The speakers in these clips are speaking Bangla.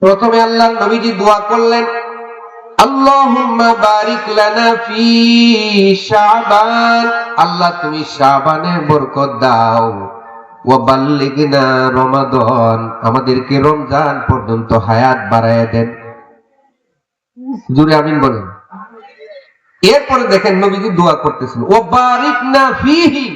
প্রথমে আল্লাহ নবীজি দোয়া করলেন, আল্লাহুম্মা বারিক লানা ফি শাবান। আল্লাহ তুমি শাবানে বরকত দাও। ওয়া বাল্লিগনা রমাদান। আমাদেরকে রমজান পর্যন্ত হায়াত বাড়ায় দেন। জুড়ে আমিন বলেন। এরপরে দেখেন নবীজি দোয়া করতেছেন ও বারিক না ফিহি।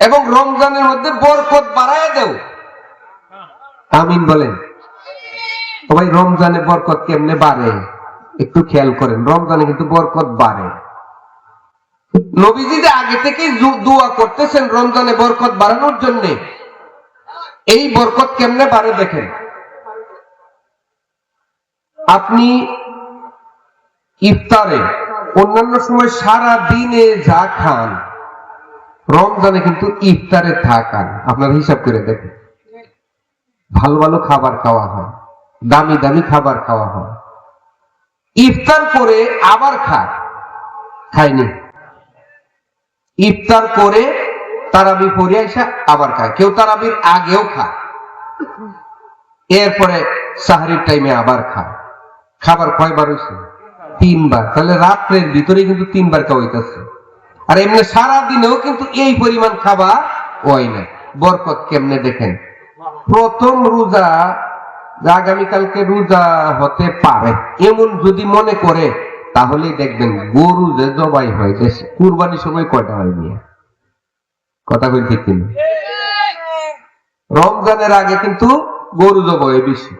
এবং রমজানের মধ্যে বরকত বাড়ায় দেও। আমিন বলেন। ভাই রমজানে বরকত কেমনে বাড়ে? একটু খেয়াল করেন, রমজানে কিন্তু বরকত বাড়ে। নবীজি আগে থেকেই দোয়া করতেছেন রমজানে বরকত বাড়ানোর জন্য, এই বরকত কেমনে বাড়ে দেখেন? আপনি ইফতারে অন্যান্য সময় সারা দিনে যা খান, রমজানে কিন্তু ইফতারে থাকান। আপনার হিসাব করে দেখেন। ভালো ভালো খাবার খাওয়া হয়। দামি দামি খাবার খাওয়া হয়। ইফতার করে আবার খায়। খায়নি। ইফতার করে তারাবি পরে আসা আবার খায়। কেউ তারাবির আগেও খায়। এরপরে সাহারির টাইমে আবার খায়। খাবার কয়বার হয়েছে তিনবার। তাহলে রাত্রের ভিতরে কিন্তু তিনবার খাওয়াইতেছে আর এমনি সারা দিনেও কিন্তু এই পরিমাণ খাবার হয় না বরকত কেমনে দেখেন? প্রথম রোজা আগামীকালকে রোজা হতে পারে, এমন যদি মনে করে, তাহলে দেখবেন গরু যে জবাই হয়, যে কুরবানির সময় কয়টা হয় নিয়ে কথা কই ঠিক কিনা? রমজানের আগে কিন্তু গরু জবাই বেশি।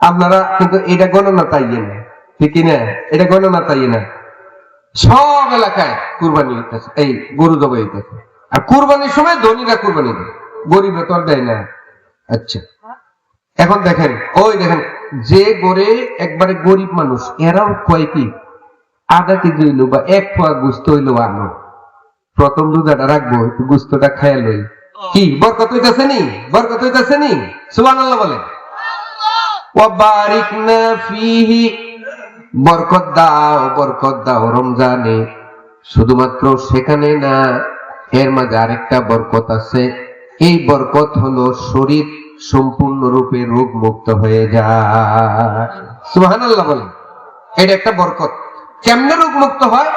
আপনারা কিন্তু এটা গণনা তাইয়ে না? ঠিক না এটা গণনা তাইয়ে না? সব এলাকায় কুরবানি হইতেছে, এই গরু জবাই হইতেছে। আর কুরবানির সময় ধনীরা কুরবানি দেয়, গরিবরা তো দেয় না। আচ্ছা। এখন দেখেন ওই দেখেন যে গড়ে একবারে গরিব মানুষ এরাও কয় কি? আধা কেজি হইল বা এক পোয়া গুস্ত হইল আনো। প্রথম রোজাটা রাখব গুস্তটা খাইয়া লই। কি বরকত হইতাছে নি? বরকত হইতাছে নি? সুবহানাল্লাহ বলেন। ওয়াবারিকনা ফিহি। বরকত দাও বরকত দাও রমজানে। শুধুমাত্র সেখানে না এর মাঝে আরেকটা বরকত আছে। এই বরকত হলো শরীর। সম্পূর্ণরূপে রোগ মুক্ত হয়ে যায়। সুবহানাল্লাহ বলেন, এটা একটা বরকত। কেমনে রোগ মুক্ত হয়?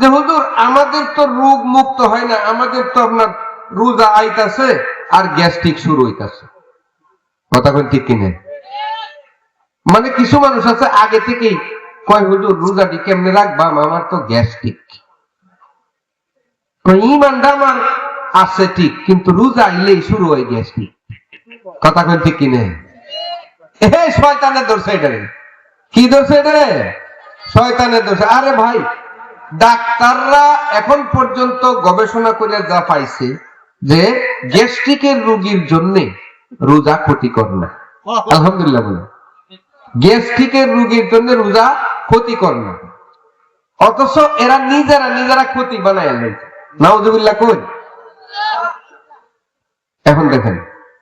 যে হুজুর, আমাদের তো রোগ মুক্ত হয় না, আমাদের তো আপনার রোজা আইতাছে আর গ্যাস্ট্রিক শুরু হইতাছে। কথা কোন ঠিক কিনে? মানে কিছু মানুষ আছে, আগে থেকেই কয়, হুজুর, রোজাটি কেমনে রাখবাম আমার তো গ্যাস্ট্রিক। ইমানটা আমার আছে ঠিক, কিন্তু রোজা আইলেই শুরু হয় গ্যাস্ট্রিক। কথা কোন ঠিক কিনে? শয়তানের দোষ এটা কি দোষ এটা রে? শয়তানের দোষ আরে ভাই, ডাক্তাররা এখন পর্যন্ত গবেষণা করে যা পাইছে যে গ্যাস্ট্রিকের রোগীর জন্য রোজা ক্ষতিকর না। আলহামদুলিল্লাহ বলে। গ্যাস্ট্রিকের রোগীর জন্য রোজা ক্ষতিকর না। অথচ এরা নিজেরা নিজেরা ক্ষতি বানায় নাউজুবিল্লাহ কই? এখন দেখেন।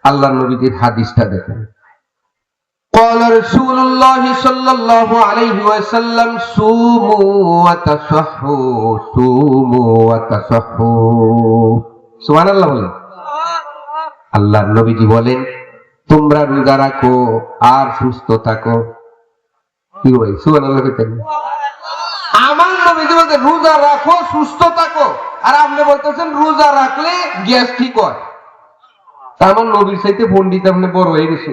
আল্লাহ নবীজির হাদিসটা দেখেন قال رسول الله صلى الله عليه وسلم صوموا وتصحوا صوموا وتصحوا সুবহান আল্লাহ বলেন আল্লাহ নবীজি বলেন তোমরা রোজা রাখো আর সুস্থ থাকো কি ভাই সুবহান আল্লাহ কইতেন আমার নবীজি বলতে রোজা রাখো সুস্থ থাকো আর আপনি বলতেছেন রোজা রাখলে গ্যাস ঠিক হয় তা আমার নবীর সাথে পন্ডিত আপনি বড় হয়ে গেছে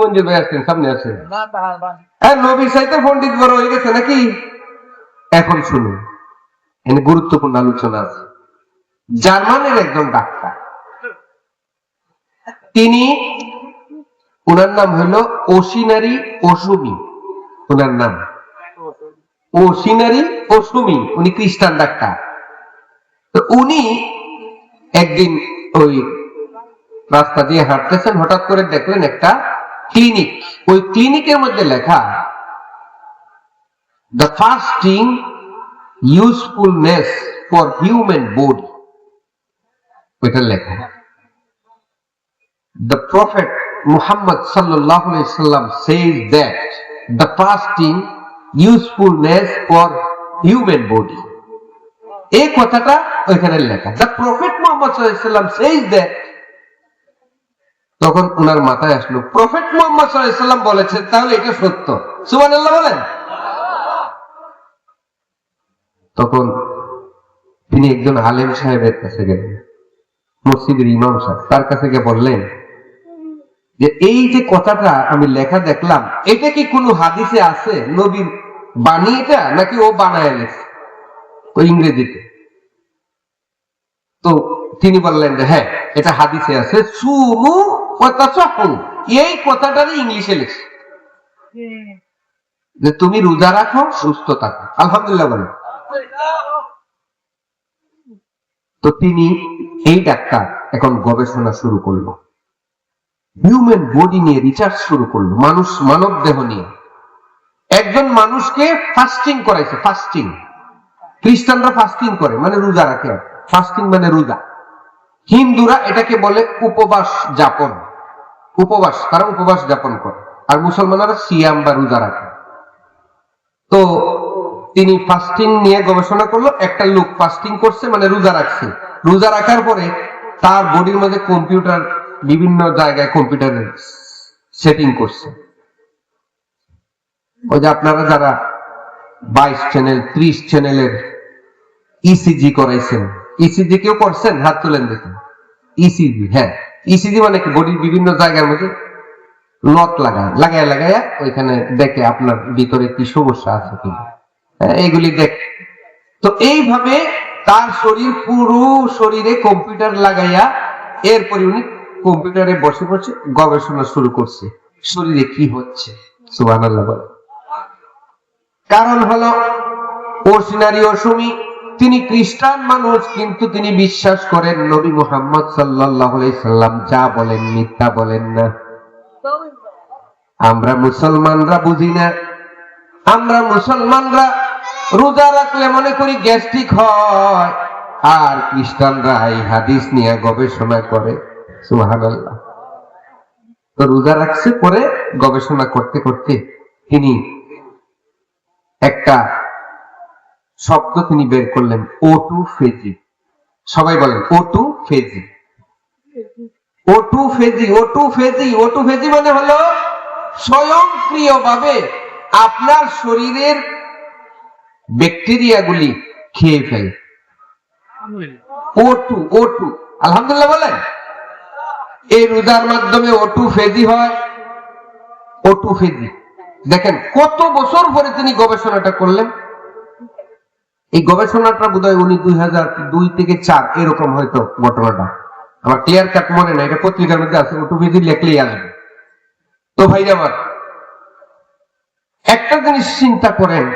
মঞ্জুর ভাই আসছেন সামনে আসেন হ্যাঁ নবীর পন্ডিত বড় হয়ে গেছে নাকি? এখন শুনুন এখানে গুরুত্বপূর্ণ আলোচনা আছে। জার্মানের একজন ডাক্তার। তিনি ওনার নাম হলো ওসিনারি ওসুমি ওনার নাম। ওসিনারি ওসুমি উনি খ্রিস্টান ডাক্তার। তো উনি একদিন ওই রাস্তা দিয়ে হাঁটতেছেন হঠাৎ করে দেখলেন একটা ক্লিনিক ওই ক্লিনিকের মধ্যে লেখা the fasting usefulness for human body ওইটা লেখা prophet muhammad sallallahu alaihi wasallam says that the fasting usefulness for human body এই কথাটা ওইখানে লেখা muhammad sallallahu alaihi wasallam says that তখন উনার মাথায় আসলো, প্রফেট মোহাম্মদ সাল্লাম বলেছেন, তাহলে এটা সত্য। সুবান বলেন। তখন তিনি একজন আলেম সাহেবের কাছে গেলেন, মসজিদের ইমাম সাহেব, তার কাছে গিয়ে বললেন, যে এই যে কথাটা আমি লেখা দেখলাম, এটা কি কোনো হাদিসে আছে? নবীর বাণী এটা, নাকি ও বানায় লেখছে? ওই ইংরেজিতে। তো তিনি বললেন যে হ্যাঁ এটা হাদিসে আছে, সুমু এই কথাটারই ইংলিশে লেখছে যে তুমি রোজা রাখো, সুস্থ থাকো। আলহামদুলিল্লাহ বলেন তো তিনি এই ডাক্তার এখন গবেষণা শুরু করল। হিউম্যান বডি নিয়ে রিসার্চ শুরু করল, মানুষ মানব দেহ নিয়ে। একজন মানুষকে ফাস্টিং করাইছে ফাস্টিং খ্রিস্টানরা ফাস্টিং করে মানে রোজা রাখে। ফাস্টিং মানে রোজা। হিন্দুরা এটাকে বলে উপবাস যাপন। উপবাস, তারা উপবাস যাপন করে। আর মুসলমানরা সিয়াম বা রোজা রাখে। তো তিনি ফাস্টিং নিয়ে গবেষণা করল, একটা লোক ফাস্টিং করছে মানে রোজা রাখছে। রোজা রাখার পরে তার বডির মধ্যে কম্পিউটার বিভিন্ন জায়গায় কম্পিউটারের সেটিং করছে। ওই যে আপনারা যারা বাইশ চ্যানেল ত্রিশ চ্যানেলের ইসিজি করাইছেন ইসিজি কেউ করছেন? হাত তুলেন দেখুন ইসিজি হ্যাঁ। ইসিজি মানে কি? বডির বিভিন্ন জায়গার মধ্যে লক লাগায় লাগায় লাগায় ওইখানে দেখে আপনার ভিতরে কি সমস্যা আছে কিনা। হ্যাঁ, এইগুলি দেখ। তো এইভাবে তার শরীর পুরো শরীরে কম্পিউটার লাগাইয়া এরপরে উনি কম্পিউটারে বসে বসে গবেষণা শুরু করছে। শরীরে কি হচ্ছে? সুবাহ কারণ হলো ওসিনারি অসমি তিনি খ্রিস্টান মানুষ, কিন্তু তিনি বিশ্বাস করেন নবী মুহাম্মদ সাল্লাম যা বলেন মিথ্যা বলেন না। আমরা মুসলমানরা বুঝি না। আমরা মুসলমানরা রোজা রাখলে মনে করি গ্যাস্ট্রিক হয়, আর খ্রিস্টানরা এই হাদিস নিয়ে গবেষণা করে। সুবহানাল্লাহ। তো রোজা রাখছে পরে গবেষণা করতে করতে তিনি একটা শব্দ তিনি বের করলেন ও টু ফেজি সবাই বলেন autophagy autophagy autophagy autophagy মানে হলো স্বয়ংক্রিয়ভাবে আপনার শরীরের ব্যাকটেরিয়াগুলি খেয়ে ফেলে। ও টু ও টু আলহামদুলিল্লাহ বলেন? এই রোজার মাধ্যমে ও টু ফেজি হয় ও টু ফেজি দেখেন, কত বছর পরে তিনি গবেষণাটা করলেন? এই গবেষণাটা বোধ হয় উনি দুই হাজার দুই থেকে চার, এরকম হয়তো ঘটনাটা। আমার ক্লিয়ার কাট মনে নাই, এটা পত্রিকার মধ্যে আছে ও টু লেখলেই আসবে তো ভাই আমার, একটা জিনিস চিন্তা করেন,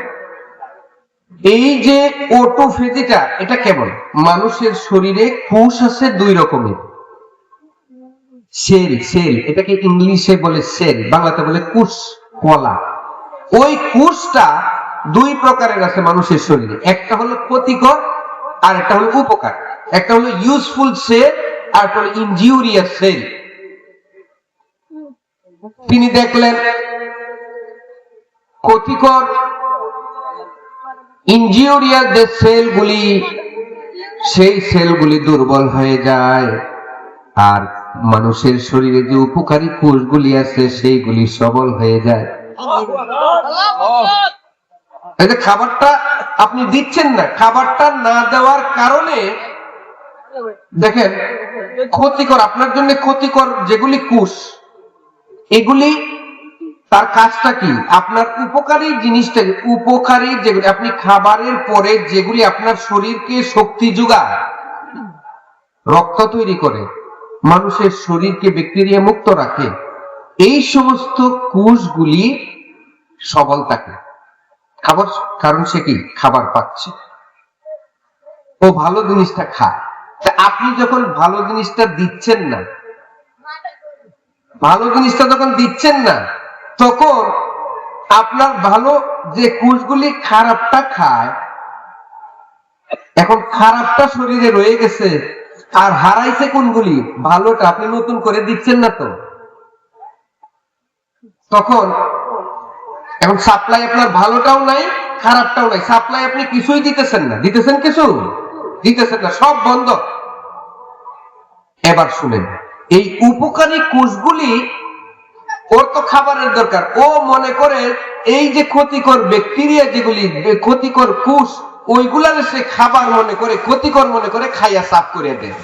এই যে ওটোফেজিটা এটা কেমন? মানুষের শরীরে কোষ আছে দুই রকমের। সেল সেল, এটাকে ইংলিশে বলে সেল, বাংলাতে বলে কুশ কলা ওই কুশটা দুই প্রকারের আছে মানুষের শরীরে। একটা হলো ক্ষতিকর, আর একটা হলো উপকার। একটা হলো ইউজফুল সেল আর একটা হলো ইনজিউরিয়াস সেল তিনি দেখলেন, ক্ষতিকর ইনজিউরিয়াস যে সেলগুলি সেই সেলগুলি দুর্বল হয়ে যায়। আর মানুষের শরীরে যে উপকারী কোষগুলি আছে, সেইগুলি সবল হয়ে যায়। খাবারটা আপনি দিচ্ছেন না, খাবারটা না দেওয়ার কারণে দেখেন, ক্ষতিকর, আপনার জন্য ক্ষতিকর যেগুলি কোষ এগুলি তার কাজটা কি? আপনার উপকারী জিনিসটা উপকারী যেগুলি আপনি খাবারের পরে যেগুলি আপনার শরীরকে শক্তি যোগায়, রক্ত তৈরি করে, মানুষের শরীরকে ব্যাকটেরিয়া মুক্ত রাখে, এই সমস্ত কোষগুলি সবল থাকে। খাবার কারণ সে কি? খাবার পাচ্ছে। ও ভালো জিনিসটা খায়। তা আপনি যখন ভালো জিনিসটা দিচ্ছেন না, ভালো জিনিসটা যখন দিচ্ছেন না, তখন আপনার ভালো যে কোষগুলি খারাপটা খায়, এখন খারাপটা শরীরে রয়ে গেছে, আর হারাইছে কোনগুলি? ভালোটা আপনি নতুন করে দিচ্ছেন না তো? তখন এখন সাপ্লাই আপনার ভালোটাও নাই, খারাপটাও নাই। সাপ্লাই আপনি কিছুই দিতেছেন না। দিতেছেন কিছু? দিতেছেন না, সব বন্ধ। এবার শুনেন, এই উপকারী কোষগুলি ওর তো খাবারের দরকার। ও মনে করে এই যে ক্ষতিকর ব্যাকটেরিয়া যেগুলি, ক্ষতিকর কোষ, ওইগুলার সে খাবার মনে করে, ক্ষতিকর মনে করে খাইয়া সাফ করে দেয়।